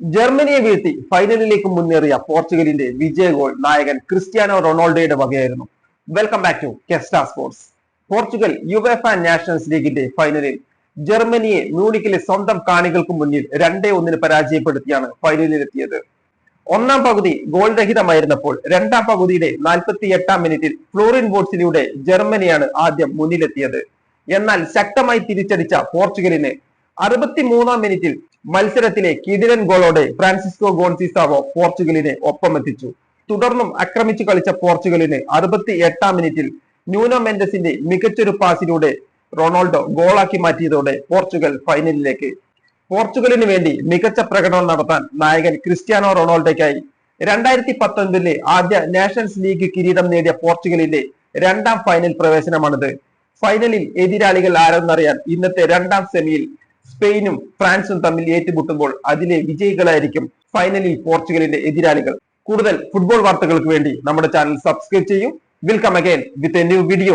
ജർമ്മനിയെ വീഴ്ത്തി ഫൈനലിലേക്ക് മുന്നേറിയ പോർച്ചുഗലിന്റെ വിജയ ഗോൾ നായകൻ ക്രിസ്ത്യാനോ റൊണാൾഡോയുടെ വകയായിരുന്നു. വെൽക്കം ബാക്ക് ടു കെസ്റ്റാ സ്പോർട്സ് പോർച്ചുഗൽ യുവേഫ നാഷണൽസ് ലീഗിന്റെ ഫൈനലിൽ ജർമ്മനിയെ മ്യൂണിക്കിലെ സ്വന്തം കാണികൾക്ക് മുന്നിൽ രണ്ടേ ഒന്നിന് പരാജയപ്പെടുത്തിയാണ് ഫൈനലിലെത്തിയത്. ഒന്നാം പകുതി ഗോൾ രഹിതമായിരുന്നപ്പോൾ രണ്ടാം പകുതിയുടെ നാൽപ്പത്തി എട്ടാം മിനിറ്റിൽ ഫ്ലോറിൻ ബോട്ട്സിലൂടെ ജർമ്മനിയാണ് ആദ്യം മുന്നിലെത്തിയത്. എന്നാൽ ശക്തമായി തിരിച്ചടിച്ച പോർച്ചുഗലിന് അറുപത്തിമൂന്നാം മിനിറ്റിൽ മത്സരത്തിലെ കിടിലൻ ഗോളോടെ ഫ്രാൻസിസ്കോ ഗോൺസിസാവോ പോർച്ചുഗലിനെ ഒപ്പമെത്തിച്ചു. തുടർന്നും ആക്രമിച്ചു കളിച്ച പോർച്ചുഗലിന് അറുപത്തി എട്ടാം മിനിറ്റിൽ ന്യൂനോ മെൻഡസിന്റെ മികച്ചൊരു പാസിലൂടെ റൊണാൾഡോ ഗോളാക്കി മാറ്റിയതോടെ പോർച്ചുഗൽ ഫൈനലിലേക്ക്. പോർച്ചുഗലിന് വേണ്ടി മികച്ച പ്രകടനം നടത്താൻ നായകൻ ക്രിസ്ത്യാനോ റൊണാൾഡോയ്ക്കായി രണ്ടായിരത്തി പത്തൊൻപതിലെ ആദ്യ നാഷൻസ് ലീഗ് കിരീടം നേടിയ പോർച്ചുഗലിന്റെ രണ്ടാം ഫൈനൽ പ്രവേശനമാണിത്. ഫൈനലിൽ എതിരാളികൾ ആരെന്നറിയാൻ ഇന്നത്തെ രണ്ടാം സെമിയിൽ സ്പെയിനും ഫ്രാൻസും തമ്മിൽ ഏറ്റുമുട്ടുമ്പോൾ അതിലെ വിജയികളായിരിക്കും ഫൈനലിൽ പോർച്ചുഗലിന്റെ എതിരാളികൾ. കൂടുതൽ ഫുട്ബോൾ വാർത്തകൾക്ക് വേണ്ടി നമ്മുടെ ചാനൽ സബ്സ്ക്രൈബ് ചെയ്യും. Welcome again with a new video